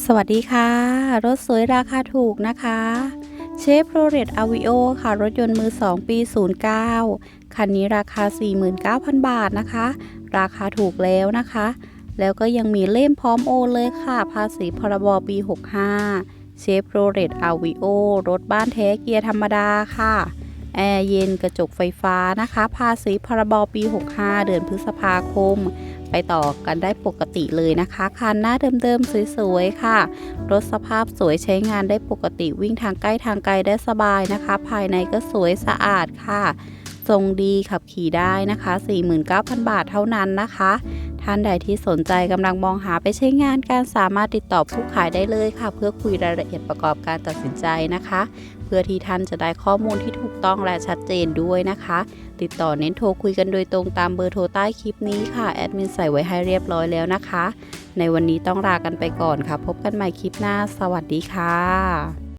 สวัสดีค่ะ รถสวยราคาถูกนะคะเชฟโรเลตอาวิโอค่ะ รถยนต์มือ 2 ปี 09 คันนี้ราคา 49,000 บาทนะคะ ราคาถูกแล้วนะคะ แล้วก็ยังมีเล่มพร้อมโอนเลยค่ะ ภาษีพรบปี 65เชฟโรเลตอาวิโอรถบ้านแท้เกียร์ธรรมดาค่ะ แอร์เย็นกระจกไฟฟ้านะคะ ภาษีพรบปี 65 เดือนพฤษภาคม ไปต่อกันได้ปกติเลยนะคะ คันหน้าเดิมๆ สวยๆ ค่ะ รถสภาพสวยใช้งานได้ปกติวิ่งทางใกล้ทางไกลได้สบายนะคะ ภายในก็สวยสะอาดค่ะ ทรงดีขับขี่ได้นะคะ 49,000 บาทเท่านั้นนะคะ ท่านใดที่สนใจกำลังมองหาไปใช้งานการสามารถติดต่อผู้ขายได้เลยค่ะ เพื่อคุยรายละเอียดประกอบการตัดสินใจนะคะ เพื่อที่ท่านจะได้ข้อมูลที่ถูกต้องและชัดเจนด้วยนะคะ ติดต่อเน้นโทรคุยกันโดยตรงตามเบอร์โทรใต้คลิปนี้ค่ะแอดมินใส่ไว้ให้เรียบร้อยแล้วนะคะ ในวันนี้ต้องลากันไปก่อนค่ะ พบกันใหม่คลิปหน้า สวัสดีค่ะ